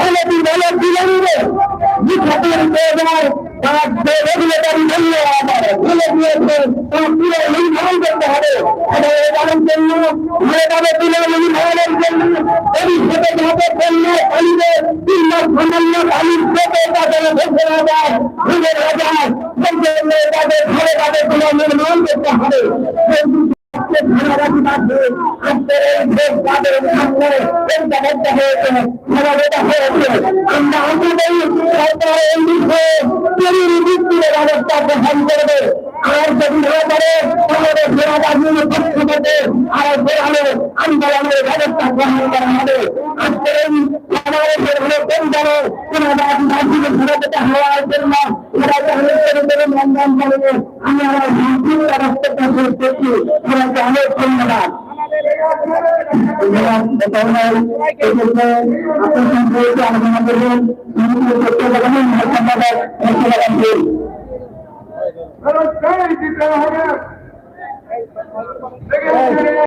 অনতি বলে বিলম্বে বিখ্যাতের প্রয়োজন তার রেগুলেটরি ধন্যবাদ বলে দিয়েছে। তার পুরো নির্ধারণ করতে হবে। এবং এবারের জন্য যেভাবে তুলে নির্ধারণের জন্য ভবিষ্যতে যাতে পণ্য তিন মাস সামান্য পানির পেটে তাদের ভেসে না যায় ভুলে না যায় সেই জন্য তাদের ঘরে তাদের পুনঃ নির্মাণ করতে হবে। আমরা আমাদের সরকার এই বিষয়ে গ্রহণ করবে আর যদি না করে তাহলে ফেরাবাজির পক্ষ থেকে আর ফেরানো আন্দোলনের ব্যবস্থা গ্রহণ করা হবে আজকের এই জন্য সন্ধান করবেন আমি আমার মানসিক ব্যবস্থা করতেছি সবাইকে অনেক ধন্যবাদ আলোচনা